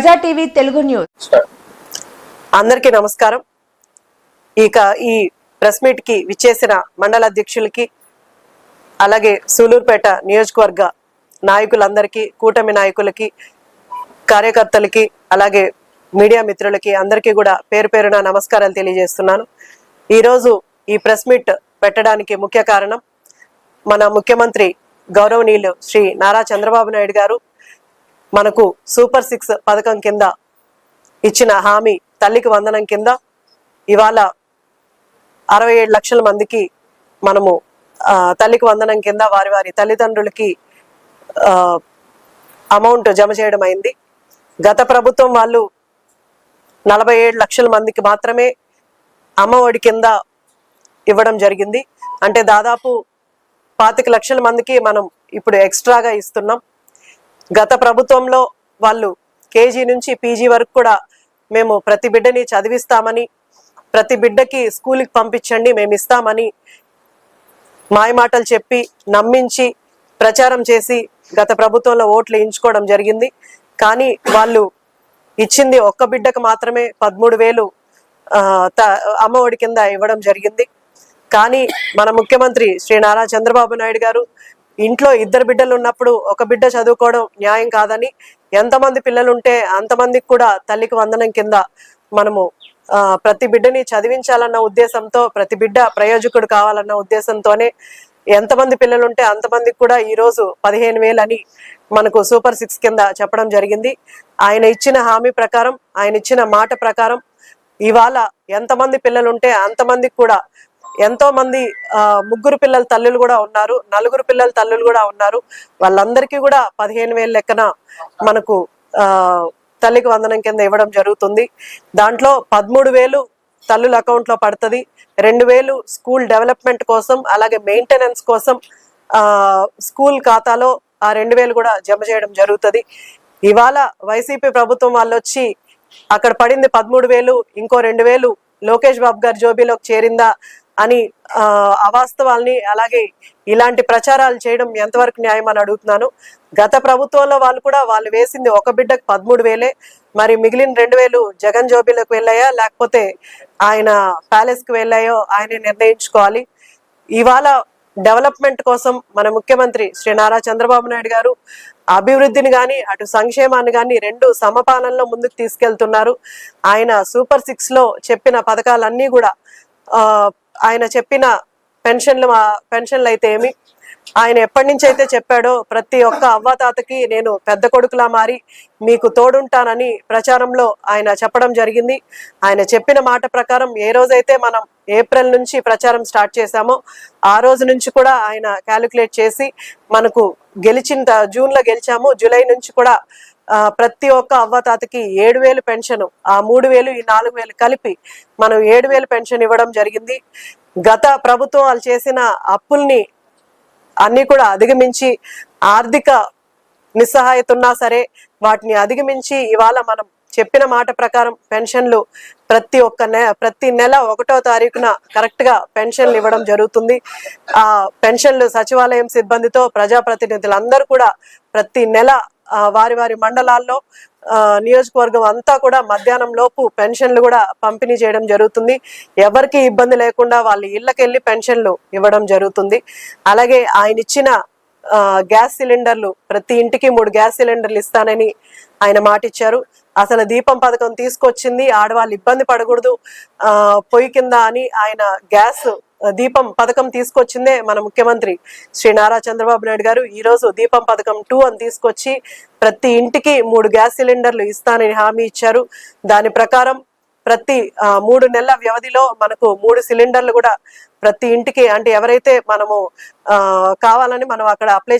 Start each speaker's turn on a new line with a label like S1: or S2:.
S1: ప్రజా TV Telugu news.
S2: అందరికీ నమస్కారం. ఇక ఈ ప్రెస్ మీట్కి విచ్చేసిన మండల అధ్యక్షులకి అలాగే సూలూరుపేట నియోజకవర్గ నాయకులందరికీ కూటమి నాయకులకి కార్యకర్తలకి అలాగే మీడియా మిత్రులకి అందరికీ కూడా పేరు పేరున నమస్కారాలు తెలియజేస్తున్నాను. ఈరోజు ఈ ప్రెస్ మీట్ పెట్టడానికి ముఖ్య కారణం మన ముఖ్యమంత్రి గౌరవనీయులు శ్రీ నారా చంద్రబాబు నాయుడు గారు మనకు సూపర్ సిక్స్ పథకం కింద ఇచ్చిన హామీ తల్లికి వందనం కింద ఇవాళ అరవై ఏడు లక్షల మందికి మనము తల్లికి వందనం కింద వారి వారి తల్లిదండ్రులకి అమౌంట్ జమ చేయడం అయింది. గత ప్రభుత్వం వాళ్ళు నలభై ఏడు లక్షల మందికి మాత్రమే అమ్మ ఒడి కింద ఇవ్వడం జరిగింది. అంటే దాదాపు పాతిక లక్షల మందికి మనం ఇప్పుడు ఎక్స్ట్రాగా ఇస్తున్నాం. గత ప్రభుత్వంలో వాళ్ళు కేజీ నుంచి పీజీ వరకు కూడా మేము ప్రతి బిడ్డని చదివిస్తామని ప్రతి బిడ్డకి స్కూల్కి పంపించండి మేము ఇస్తామని మాయమాటలు చెప్పి నమ్మించి ప్రచారం చేసి గత ప్రభుత్వంలో ఓట్లు వేయించుకోవడం జరిగింది. కానీ వాళ్ళు ఇచ్చింది ఒక్క బిడ్డకు మాత్రమే పదమూడు వేలు అమ్మఒడి అమ్మ ఒడి కింద ఇవ్వడం జరిగింది. కానీ మన ముఖ్యమంత్రి శ్రీ నారా చంద్రబాబు నాయుడు గారు ఇంట్లో ఇద్దరు బిడ్డలు ఉన్నప్పుడు ఒక బిడ్డ చదువుకోవడం న్యాయం కాదని ఎంతమంది పిల్లలు ఉంటే అంతమందికి కూడా తల్లికి వందనం కింద మనము ఆ, ప్రతి బిడ్డని చదివించాలన్న ఉద్దేశంతో ప్రతి బిడ్డ ప్రయోజకుడు కావాలన్న ఉద్దేశంతోనే ఎంతమంది పిల్లలు ఉంటే అంతమందికి కూడా ఈ రోజు పదిహేను వేలు అని మనకు సూపర్ సిక్స్ కింద చెప్పడం జరిగింది. ఆయన ఇచ్చిన హామీ ప్రకారం ఆయన ఇచ్చిన మాట ప్రకారం ఇవాళ ఎంతమంది పిల్లలు ఉంటే అంతమందికి కూడా ఎంతో మంది ముగ్గురు పిల్లల తల్లులు కూడా ఉన్నారు నలుగురు పిల్లల తల్లులు కూడా ఉన్నారు. వాళ్ళందరికీ కూడా పదిహేను వేలు లెక్కన మనకు తల్లికి వందనం కింద ఇవ్వడం జరుగుతుంది. దాంట్లో పదమూడు వేలు తల్లుల అకౌంట్లో పడుతుంది. రెండు వేలు స్కూల్ డెవలప్మెంట్ కోసం అలాగే మెయింటెనెన్స్ కోసం స్కూల్ ఖాతాలో ఆ రెండు వేలు కూడా జమ చేయడం జరుగుతుంది. ఇవాళ వైసీపీ ప్రభుత్వం వాళ్ళు వచ్చి అక్కడ పడింది పదమూడు వేలు ఇంకో రెండు వేలు లోకేష్ బాబు గారి జోబీలోకి చేరిందా అని అవాస్తవాల్ని అలాగే ఇలాంటి ప్రచారాలు చేయడం ఎంతవరకు న్యాయం అని అడుగుతున్నాను. గత ప్రభుత్వంలో వాళ్ళు కూడా వాళ్ళు వేసింది ఒక బిడ్డకు పదమూడు వేలే. మరి మిగిలిన రెండు వేలు జగన్ జోబీలకు వెళ్ళాయా? లేకపోతే ఆయన ప్యాలెస్కి వెళ్ళాయో? ఆయన నిర్ణయించుకోవాలి. ఇవాళ డెవలప్మెంట్ కోసం మన ముఖ్యమంత్రి శ్రీ నారా చంద్రబాబు నాయుడు గారు అభివృద్ధిని కానీ అటు సంక్షేమాన్ని కానీ రెండు సమపాలనలో ముందుకు తీసుకెళ్తున్నారు. ఆయన సూపర్ సిక్స్లో చెప్పిన పథకాలన్నీ కూడా ఆయన చెప్పిన పెన్షన్లు మా- పెన్షన్లు అయితే ఏమి? ఆయన ఎప్పటి నుంచి అయితే చెప్పాడో ప్రతి ఒక్క అవ్వాతాతకి నేను పెద్ద కొడుకులా మారి మీకు తోడుంటానని ప్రచారంలో ఆయన చెప్పడం జరిగింది. ఆయన చెప్పిన మాట ప్రకారం ఏ రోజైతే మనం ఏప్రిల్ నుంచి ప్రచారం స్టార్ట్ చేశామో ఆ రోజు నుంచి కూడా ఆయన క్యాలిక్యులేట్ చేసి మనకు గెలిచిన జూన్లో గెలిచాము. జూలై నుంచి కూడా ప్రతి ఒక్క అవ్వతాతకి ఏడు వేలు పెన్షన్ ఆ మూడు వేలు ఈ నాలుగు వేలు కలిపి మనం ఏడు వేలు పెన్షన్ ఇవ్వడం జరిగింది. గత ప్రభుత్వం వాళ్ళు చేసిన అప్పుల్ని అన్ని కూడా అధిగమించి ఆర్థిక నిస్సహాయత ఉన్నా సరే వాటిని అధిగమించి ఇవాళ మనం చెప్పిన మాట ప్రకారం పెన్షన్లు ప్రతి ఒక్క నె ప్రతి నెల ఒకటో తారీఖున కరెక్ట్గా పెన్షన్లు ఇవ్వడం జరుగుతుంది. ఆ పెన్షన్లు సచివాలయం సిబ్బందితో ప్రజాప్రతినిధులందరూ కూడా ప్రతి నెల వారి వారి మండలాల్లో నియోజకవర్గం అంతా కూడా మధ్యాహ్నం లోపు పెన్షన్లు కూడా పంపిణీ చేయడం జరుగుతుంది. ఎవరికి ఇబ్బంది లేకుండా వాళ్ళ ఇళ్ళకెళ్ళి పెన్షన్లు ఇవ్వడం జరుగుతుంది. అలాగే ఆయన ఇచ్చిన గ్యాస్ సిలిండర్లు ప్రతి ఇంటికి మూడు గ్యాస్ సిలిండర్లు ఇస్తానని ఆయన మాటిచ్చారు. అసలు దీపం పథకం తీసుకొచ్చింది ఆడవాళ్ళు ఇబ్బంది పడకూడదు పొయ్యి కింద అని ఆయన గ్యాస్ దీపం పథకం తీసుకొచ్చిందే మన ముఖ్యమంత్రి శ్రీ నారా చంద్రబాబు నాయుడు గారు. ఈ రోజు దీపం పథకం టూ అని తీసుకొచ్చి ప్రతి ఇంటికి మూడు గ్యాస్ సిలిండర్లు ఇస్తానని హామీ ఇచ్చారు. దాని ప్రకారం ప్రతి ఆ, మూడు నెలల వ్యవధిలో మనకు మూడు సిలిండర్లు కూడా ప్రతి ఇంటికి అంటే ఎవరైతే మనము ఆ, కావాలని మనం అక్కడ అప్లై